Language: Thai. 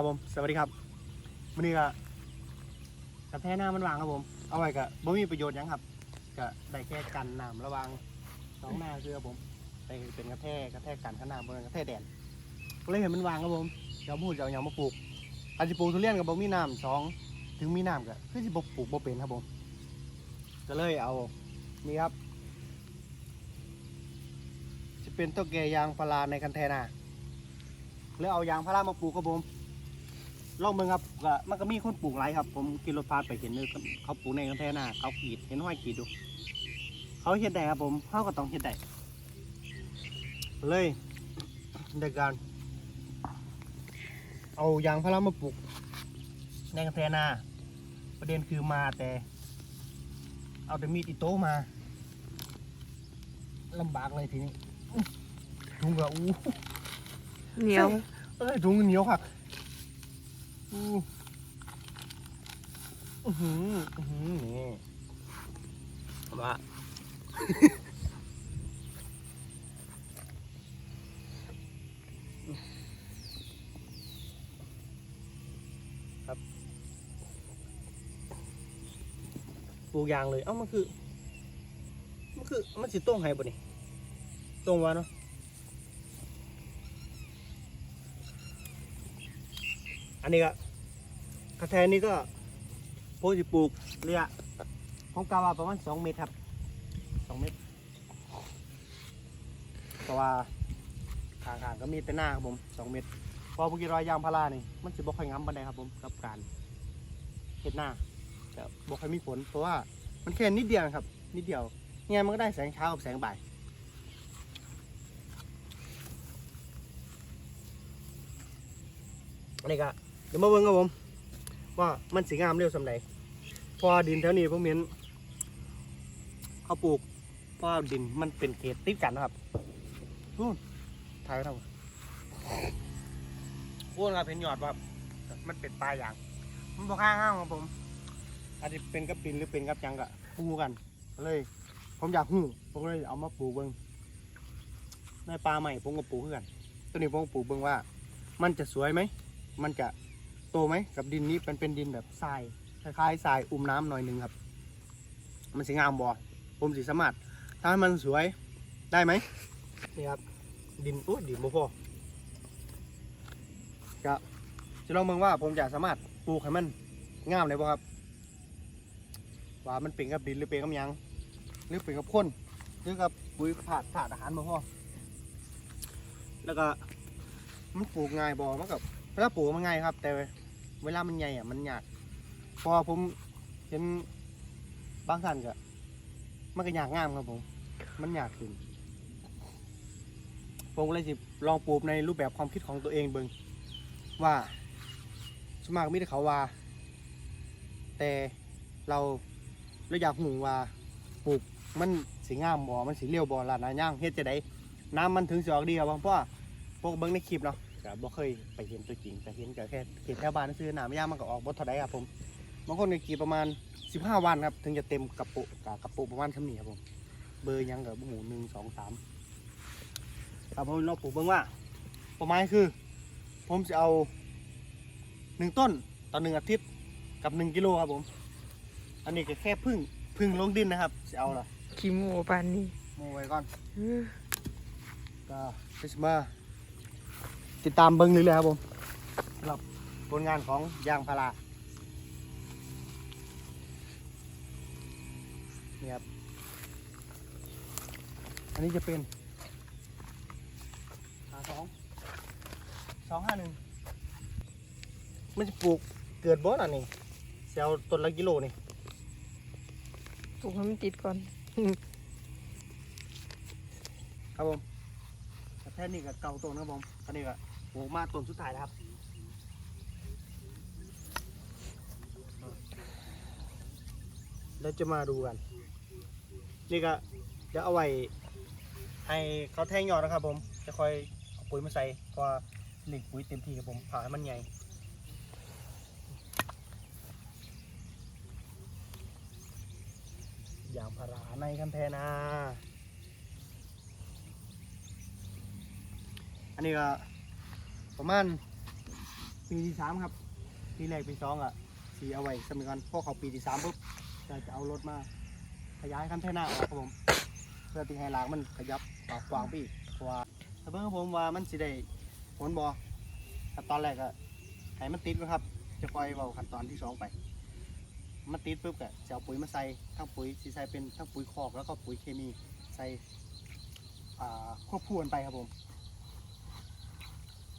ครับผมสวัสดีครับวันนี้ก็กระแทหน้ามันวางครับผม เอาไว้ก็บ่มีประโยชน์หยังครับก็ได้แค่กันน้ำระหวังสองหน้าคือครับผมไปเป็นกระแทกกระแทกกันข้างหน้าบนกระแทกแดดก็เลยเห็นมันวางครับผมเดี๋ยวพูดจะเอาอย่างมาปลูกอาจจะปลูกทุเรียนกับบ่มีน้ำสองถึงมีน้ำก็คือสิบ่ปลูกบ่เป็นครับผมก็เลยเอานี่ครับจะเป็นต้นแกยางพาราในคันแทนาแล้วเอายางพารามาปลูกครับผม ลองเบิ่งครับก็มันก็มีคนปลูกหลายครับ ผมกินรถพาดไปเห็นเลยเขาปลูกในกระแทหน้าเขากรีดเห็นห้อยกรีดดู เขาเฮ็ดได้ครับผมเขาก็ต้องเฮ็ดได้เลยในการเอายางพารามาปลูกในกระแทหน้าประเด็นคือมาแต่ เอาแต่มีดอิโต้มาลำบากเลยทีนี้ถุงก็อู้เหนียวเอ้ยถุงเหนียวครับ อือหืออือหือนี่มาครับปลูกยางเลย เอ้ามันคือ มันคือ มันสิต้งให้บ่นี่ต้งวะเนาะ อันนี้ก็กระแทนนี่ก็โพสิปลูกระยะของกาวาประมาณสองเมตรครับสองเมตรเพราว่าทางทางๆก็มีแต่หน้าครับผมสองเมตรพอพวกกีรอยยางพารานี่มันสิบ่ค่อยงามปานใดครับผมกับการเฮ็ดหน้าจะบ่ค่อยมีผลเพราะว่ามันแค่นิดเดียวครับ นิดเดียวเนี่ยมันก็ได้แสงเช้ากับแสงบ่ายอันนี้ก็ เดี๋ยวมาเบิ่งครับผม ว่ามันสีงามเร็วสำใดเพราะว่าดินแถวนี้ผมเห็นเขาปลูกพราะว่าดินมันเป็นเขตติดกันนะครับนู่นถ่ายไว้ทำไมพูดครับเห็นยอดว่ามันเป็นปลายอย่าง มันบอกข้างห้างครับผมอาจจะเป็นกับดินหรือเป็นกับหยังกะหูกันก็เลย ผมอยากหูผมก็เลยเอามาปลูกเบิ่งในปลาใหม่ผมก็ปลูกเพื่อนตัวนี้ผมก็ปลูกเบิ่งว่า มันจะสวยไหม มันจะ โตไหมกับดินนี้เป็นเป็นดินแบบทรายคล้ายๆทรายอุ้มน้ำหน่อยหนึ่งครับ มันสีงามบ่ผมสีสามารถถ้าให้มันสวยได้ไหมนี่ครับดินโอ้ดินบ่พอจะจะลองเบิ่งว่าผมจะสามารถปลูกให้มันงามเลยบ่ครับว่ามันเป็นกับดินหรือเป็นกับหยังหรือเป็นกับคนหรือกับปุ๋ยถาดถาดอาหารบ่พอแล้วก็มันปลูกง่ายบ่มันกับเวลาปลูกมันง่ายครับ แต่ เวลามันใหญ่อะมันยากพอผมเห็นบางท่านก็มันก็ยากงามครับผม มันยากขึ้นผมก็เลยสิลองปลูกในรูปแบบความคิดของตัวเองเบิงว่าสมากมีแต่เขาว่า แต่เราเราอยากหูว่าปลูกมันสีงามบ่ มันสีเลี้ยวบ่ลาดนาย่างเฮ็ดจะได้น้ำมันถึงสิออกดีครับเพราะว่าพวกเบิ่งในคลิปเนาะ ก็บ่เคยไปเห็นตัวจริงแต่เห็นก็แค่เห็นแถวบ้านซื้อหนามย่างมันก็ออกบ่เท่าใดครับผมบางคนก็กี่ประมาณ 15 วันครับ ถึงจะเต็มกระปุกกะกระปุกประมาณเท่านี้ครับผม เบอร์หยังกับหมูหนึ่งสองสามครับผมเราปลูกเบิ่งว่าประมาณคือ ผมจะเอาหนึ่งต้นต่อหนึ่งอาทิตย์กับหนึ่งกิโลครับผม อันนี้ก็แค่พึ่งพึ่งลงดินนะครับจะเอาละขี้หมูปานนี้โมไว้ก่อนเออก็พิสมา ติดตามเบิ้งเรื่อยๆครับผมสำหรับผลงานของยางพารานี่ครับ อันนี้จะเป็นหาสองสองห้าหนึ่งมันจะปลูกเกิดบ่ล่ะนี่เซลต้นละกิโลนี่ปลูกให้มันติดก่อน ครับผม แท่นี่กับเก่าต้นครับผมอันนี้ก็ปลูกมาต้นสุดท้ายแล้วครับแล้วจะมาดูกัน นี่ก็จะเอาไว้ให้เขาแทงยอดนะครับ ผม จะคอยเอาปุ๋ยมาใส่เพราะว่าหลีกปุ๋ยเต็มที่ครับผมผ่าให้มันใหญ่อย่างพาราในคันแทนา อันนี้ก็ประมาณปีที่สามครับ ปีแรกปีสองอะสีเอาไว้สมัยก่อนพอเขาปีที่สามปุ๊บจะจะเอารถมาขยายคันเทน่าออกครับผมเพื่อที่ให้รางมันขยับออกกว้างไปอีกเพราะว่าถ้าเบิ่งครับผมว่ามันสิได้ผลบ่แต่ตอนแรกอะให้มันติดก่อนครับ จะปล่อยเบาขั้นตอนที่สองไป มันติดปุ๊บก็จะเอาปุ๋ยมาใส่ทั้งปุ๋ยสีใส่เป็นทั้งปุ๋ยคอกแล้วก็ปุ๋ยเคมีใส่ควบคู่กันไปครับผม